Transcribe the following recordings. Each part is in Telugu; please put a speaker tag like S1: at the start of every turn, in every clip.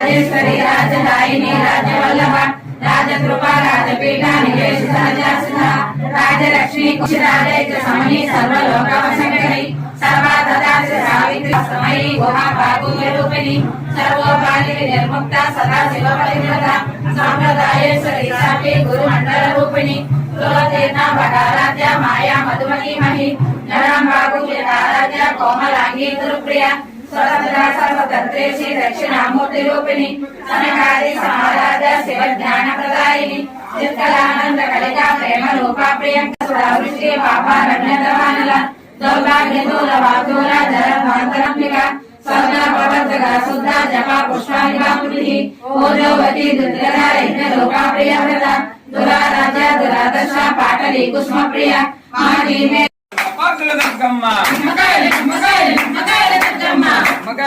S1: రాజేశ్వరి రాజదాయిని రాజవల్లభ రాజకృప రాజపీఠానికి సహజాసుధ రాజలక్ష్మి కుశిరాజైత సమని సర్వలోకవశంకరి సర్వాదాసి సావిత్రి సమయి గుహాభాగుల్య రూపిణి సర్వోపాలి నిర్ముక్త సదా సాంప్రదాయేశ్వరి గురు మండల రూపిణి భటారాధ్య మాయా మధుమతి మహి నరాంబాగుల్య ఆరాధ్య కోమలాంగి గురుప్రియ స్వతంత్ర సర్వతంత్రేషి దక్షిణామూర్తి రూపిణి సనకాది సమారాధ శివ జ్ఞాన ప్రదాయిని నిర్కలానంద కలికా ప్రేమ రూపా ప్రియంక సురావృష్టి పాపారణ్యతమానల దౌర్భాగ్య దూర వాదూర జర భాంతరంబిక స్వర్ణ ప్రవర్తక శుద్ధ జప పుష్పానికాముడి ఓజోవతి దుర్గద యజ్ఞ లోకా ప్రియవ్రత దురారాజ దురాదర్శ పాటలి కుష్మ ప్రియ మాటీమే
S2: పాకుల దుర్గమ్మ
S1: మకాయల మకాయల మకాయల దుర్గమ్మ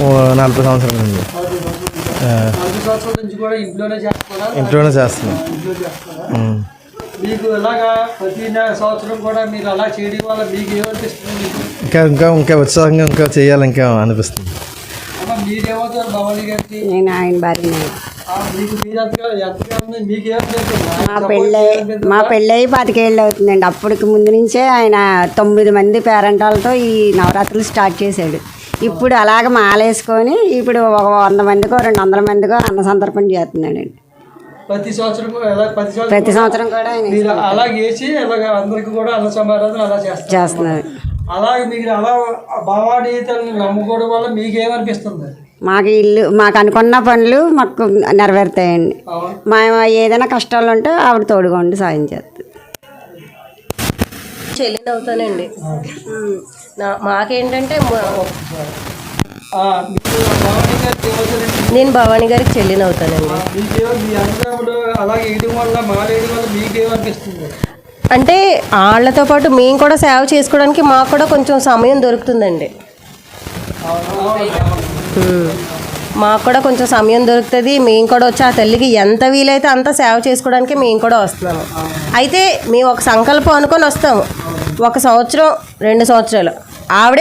S3: ఓ నలభై సంవత్సరాల నుండి. ఆ,
S4: ఐదు సంవత్సరాల నుంచి ఇంట్లోనే
S3: చేస్తున్నాం.
S4: ఇంట్లో చేస్తారా
S3: ఉమ్.
S4: మీకు ఇలాగా ప్రతి నెల సంవత్సరం కూడా మీరు అలా చేయడం వల్ల మీకు ఏమనిపిస్తుంది? మీకు
S3: ఇంకా ఇంకా ఇంకా ఉత్సాహంగా ఇంకా చేయాలి ఇంకా అనిపిస్తుంది.
S4: అమ్మ మీరేమవుతారు భవానీ గారికి?
S5: నేను ఆయన భార్యనే. మా పెళ్ళై మా పెళ్ళయి పాతికేళ్ళు అవుతుందండి. అప్పటికి ముందు నుంచే ఆయన తొమ్మిది మంది పేరెంటాలతో ఈ నవరాత్రులు స్టార్ట్ చేశాడు. ఇప్పుడు అలాగ మాలేసుకొని ఇప్పుడు ఒక వంద మందికో రెండు వందల మందికో అన్న సంతర్పణ చేస్తున్నాడండి.
S4: ప్రతి సంవత్సరం కూడా ఎలా ప్రతి సంవత్సరం
S5: ప్రతి సంవత్సరం కూడా ఆయన
S4: మీరు అలా చేసి అలాగ అందరికి కూడా అన్న సమారాధన అలా చేస్తారు.
S5: చేస్తున్నారు
S4: అలాగే మీకు అలా భావానీయతల్ని నమ్ముకోవడం వల్ల మీకు ఏమనిపిస్తుంది
S5: మాకు ఇల్లు మాకు అనుకున్న పనులు మాకు నెరవేరుతాయండి.
S4: అవును.
S5: మా ఏదైనా కష్టాలు ఉంటే ఆవిడ తోడుగా ఉండి సాయం చేస్తుంది.
S6: చెల్లిని అవుతానండి. నా మాకేంటంటే నేను భవానీ గారికి చెల్లిని అవుతానండి. అంటే వాళ్ళతో పాటు మేము కూడా సేవ చేసుకోవడానికి మాకు కూడా కొంచెం సమయం దొరుకుతుందండి. మాకు కూడా కొంచెం సమయం దొరుకుతుంది. మేము కూడా వచ్చి ఆ తల్లికి ఎంత వీలైతే అంత సేవ చేసుకోవడానికి మేము కూడా వస్తున్నాము. అయితే మేము ఒక సంకల్పం అనుకొని వస్తాము. ఒక సంవత్సరం రెండు సంవత్సరాలు. ఆవిడే